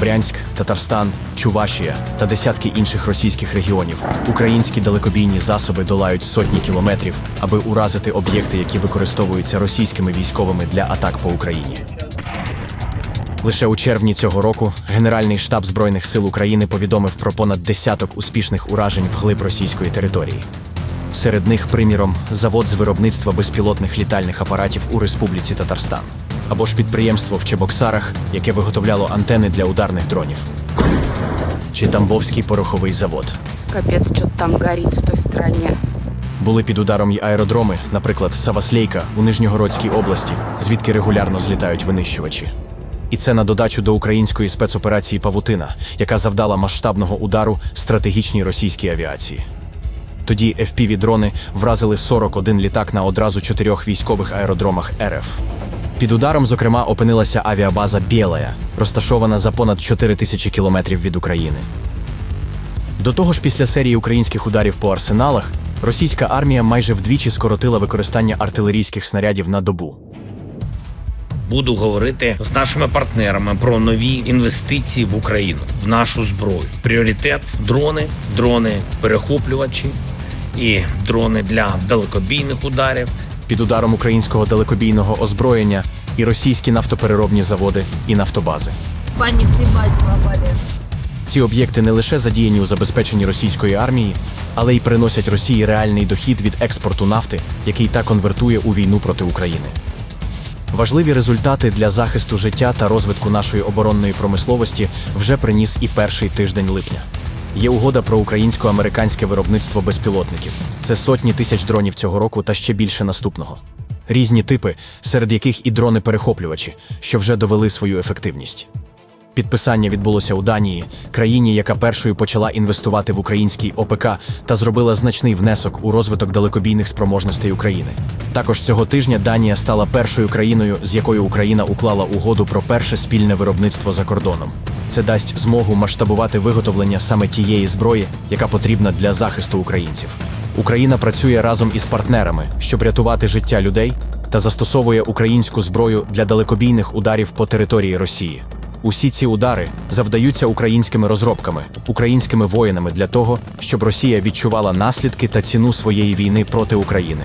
Брянськ, Татарстан, Чувашія та десятки інших російських регіонів. Українські далекобійні засоби долають сотні кілометрів, аби уразити об'єкти, які використовуються російськими військовими для атак по Україні. Лише у червні цього року Генеральний штаб Збройних сил України повідомив про понад десяток успішних уражень вглиб російської території. Серед них, приміром, завод з виробництва безпілотних літальних апаратів у Республіці Татарстан, або ж підприємство в Чебоксарах, яке виготовляло антени для ударних дронів, чи Тамбовський пороховий завод. Капец, что-то там горит в той стране. Були під ударом й аеродроми, наприклад, Саваслейка у Нижньогородській області, звідки регулярно злітають винищувачі. І це на додачу до української спецоперації Павутина, яка завдала масштабного удару стратегічній російській авіації. Тоді FPV-дрони вразили 41 літак на одразу чотирьох військових аеродромах РФ. Під ударом, зокрема, опинилася авіабаза Білая, розташована за понад 4 тисячі кілометрів від України. До того ж, після серії українських ударів по арсеналах, російська армія майже вдвічі скоротила використання артилерійських снарядів на добу. Буду говорити з нашими партнерами про нові інвестиції в Україну, в нашу зброю. Пріоритет дрони, дрони перехоплювачі і дрони для далекобійних ударів. Під ударом українського далекобійного озброєння і російські нафтопереробні заводи і нафтобази. Пані всі базі попали. Ці об'єкти не лише задіяні у забезпеченні російської армії, але й приносять Росії реальний дохід від експорту нафти, який та конвертує у війну проти України. Важливі результати для захисту життя та розвитку нашої оборонної промисловості вже приніс і перший тиждень липня. Є угода про українсько-американське виробництво безпілотників. Це сотні тисяч дронів цього року та ще більше наступного. Різні типи, серед яких і дрони-перехоплювачі, що вже довели свою ефективність. Підписання відбулося у Данії, країні, яка першою почала інвестувати в український ОПК та зробила значний внесок у розвиток далекобійних спроможностей України. Також цього тижня Данія стала першою країною, з якою Україна уклала угоду про перше спільне виробництво за кордоном. Це дасть змогу масштабувати виготовлення саме тієї зброї, яка потрібна для захисту українців. Україна працює разом із партнерами, щоб рятувати життя людей та застосовує українську зброю для далекобійних ударів по території Росії. Усі ці удари завдаються українськими розробками, українськими воїнами для того, щоб Росія відчувала наслідки та ціну своєї війни проти України.